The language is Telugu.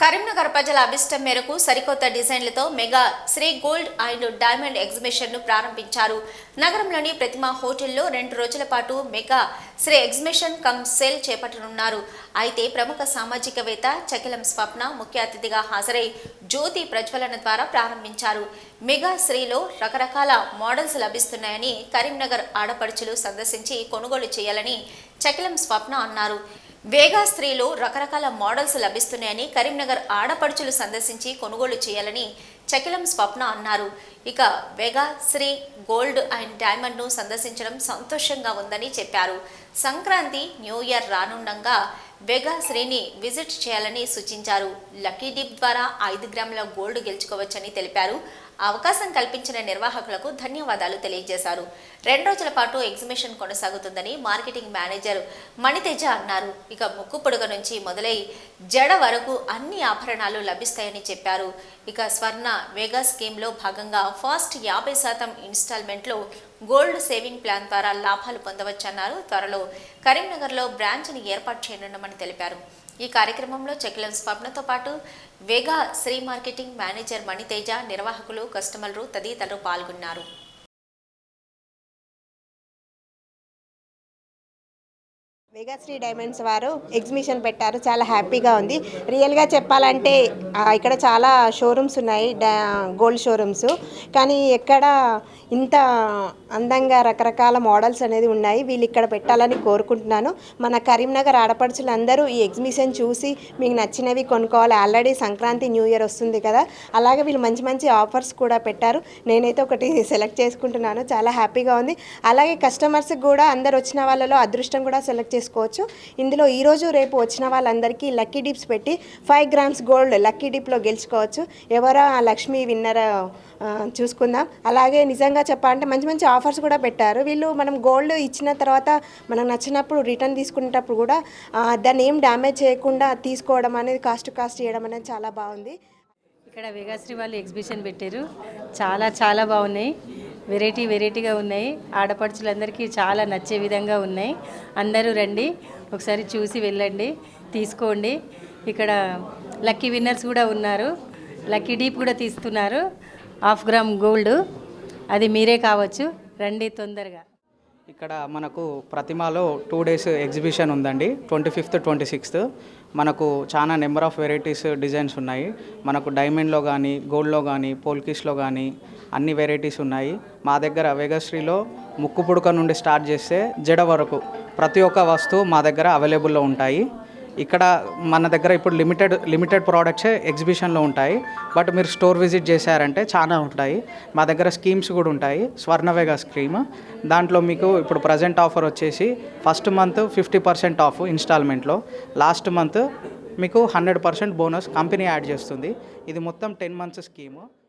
కరీంనగర్ ప్రజల అభిష్టం మేరకు సరికొత్త డిజైన్లతో mega Shri gold and diamond ఎగ్జిబిషన్ను ప్రారంభించారు. నగరంలోని ప్రతిమా హోటల్లో రెండు రోజుల పాటు mega Shri exhibition cum sale చేపట్టనున్నారు. అయితే ప్రముఖ సామాజికవేత్త చకిలం స్వప్న ముఖ్య అతిథిగా హాజరై జ్యోతి ప్రజ్వలన ద్వారా ప్రారంభించారు. మెగా శ్రీలో రకరకాల మోడల్స్ లభిస్తున్నాయని కరీంనగర్ ఆడపడుచులు సందర్శించి కొనుగోలు చేయాలని చకిలం స్వప్న అన్నారు. వేగా స్త్రీలో రకరకాల మోడల్స్ లభిస్తున్నాయని కరీంనగర్ ఆడపడుచులు సందర్శించి కొనుగోలు చేయాలని చకిలం స్వప్న అన్నారు. ఇక వేగా శ్రీ గోల్డ్ అండ్ డైమండ్ను సందర్శించడం సంతోషంగా ఉందని చెప్పారు. సంక్రాంతి న్యూ ఇయర్ రానుండగా వెగా శ్రీని విజిట్ చేయాలని సూచించారు. లక్కీ డిప్ ద్వారా ఐదు గ్రాముల గోల్డ్ గెలుచుకోవచ్చని తెలిపారు. అవకాశం కల్పించిన నిర్వాహకులకు ధన్యవాదాలు తెలియజేశారు. రెండు రోజుల పాటు ఎగ్జిబిషన్ కొనసాగుతుందని మార్కెటింగ్ మేనేజర్ మణితేజ అన్నారు. ఇక ముక్కు పొడుగ నుంచి మొదలై జడ వరకు అన్ని ఆభరణాలు లభిస్తాయని చెప్పారు. ఇక స్వర్ణ వేగా స్కీమ్లో భాగంగా ఫస్ట్ యాభై శాతం ఇన్స్టాల్మెంట్లో గోల్డ్ సేవింగ్ ప్లాన్ ద్వారా లాభాలు పొందవచ్చన్నారు. త్వరలో కరీంనగర్లో బ్రాంచ్ని ఏర్పాటు చేయనున్నామని తెలిపారు. ఈ కార్యక్రమంలో చెక్లం స్వప్నతో పాటు Vega Sri marketing manager Maniteja నిర్వాహకులు కస్టమర్లు తదితరులు పాల్గొన్నారు. వేగాశ్రీ డైమండ్స్ వారు ఎగ్జిబిషన్ పెట్టారు. చాలా హ్యాపీగా ఉంది. రియల్గా చెప్పాలంటే ఇక్కడ చాలా షోరూమ్స్ ఉన్నాయి. గోల్డ్ షోరూమ్స్ కానీ ఎక్కడ ఇంత అందంగా రకరకాల మోడల్స్ అనేది ఉన్నాయి. వీళ్ళు ఇక్కడ పెట్టాలని కోరుకుంటున్నాను. మన కరీంనగర్ ఆడపడుచులందరూ ఈ ఎగ్జిబిషన్ చూసి మీకు నచ్చినవి కొనుక్కోవాలి. ఆల్రెడీ సంక్రాంతి న్యూ ఇయర్ వస్తుంది కదా. అలాగే వీళ్ళు మంచి మంచి ఆఫర్స్ కూడా పెట్టారు. నేనైతే ఒకటి సెలెక్ట్ చేసుకుంటున్నాను. చాలా హ్యాపీగా ఉంది. అలాగే కస్టమర్స్కి కూడా అందరు వచ్చిన వాళ్ళలో అదృష్టం కూడా సెలెక్ట్ చేసుకోవచ్చు. ఇందులో ఈరోజు రేపు వచ్చిన వాళ్ళందరికీ లక్కీ డిప్స్ పెట్టి ఫైవ్ గ్రామ్స్ గోల్డ్ లక్కీ డిప్లో గెలుచుకోవచ్చు. ఎవరో ఆ లక్ష్మి విన్నర్ చూసుకుందాం. అలాగే నిజంగా చెప్పాలంటే మంచి మంచి ఆఫర్స్ కూడా పెట్టారు. వీళ్ళు మనం గోల్డ్ ఇచ్చిన తర్వాత మనకు నచ్చినప్పుడు రిటర్న్ తీసుకునేటప్పుడు కూడా దాన్ని ఏం డ్యామేజ్ చేయకుండా తీసుకోవడం అనేది కాస్ట్ కాస్ట్ చేయడం అనేది చాలా బాగుంది. ఇక్కడ వేగాశ్రీ వాళ్ళు ఎగ్జిబిషన్ పెట్టారు. చాలా చాలా బాగున్నాయి. వెరైటీ వెరైటీగా ఉన్నాయి. ఆడపడుచులందరికీ చాలా నచ్చే విధంగా ఉన్నాయి. అందరూ రండి. ఒకసారి చూసి వెళ్ళండి. తీసుకోండి. ఇక్కడ లక్కీ విన్నర్స్ కూడా ఉన్నారు. లక్కీ డీప్ కూడా తీస్తున్నారు. Half gram gold. అది మీరే కావచ్చు. రండి తొందరగా. ఇక్కడ మనకు ప్రతిమలో టూ డేస్ ఎగ్జిబిషన్ ఉందండి. ట్వంటీ ఫిఫ్త్ ట్వంటీ సిక్స్త్ మనకు చాలా నెంబర్ ఆఫ్ వెరైటీస్ డిజైన్స్ ఉన్నాయి. మనకు డైమండ్లో కానీ గోల్డ్లో కానీ పోల్కిస్లో కానీ అన్ని వెరైటీస్ ఉన్నాయి. మా దగ్గర వేగశ్రీలో ముక్కు పుడక నుండి స్టార్ట్ చేస్తే జడ వరకు ప్రతి ఒక్క వస్తువు మా దగ్గర అవైలబుల్లో ఉంటాయి. ఇక్కడ మన దగ్గర ఇప్పుడు లిమిటెడ్ లిమిటెడ్ ప్రోడక్ట్సే ఎగ్జిబిషన్లో ఉంటాయి. బట్ మీరు స్టోర్ విజిట్ చేశారంటే చాలా ఉంటాయి. మా దగ్గర స్కీమ్స్ కూడా ఉంటాయి. స్వర్ణవేగ స్కీమ్ దాంట్లో మీకు ఇప్పుడు ప్రజెంట్ ఆఫర్ వచ్చేసి first month fifty percent off ఇన్స్టాల్మెంట్లో last month మీకు hundred percent bonus company add చేస్తుంది. ఇది మొత్తం టెన్ మంత్స్ స్కీము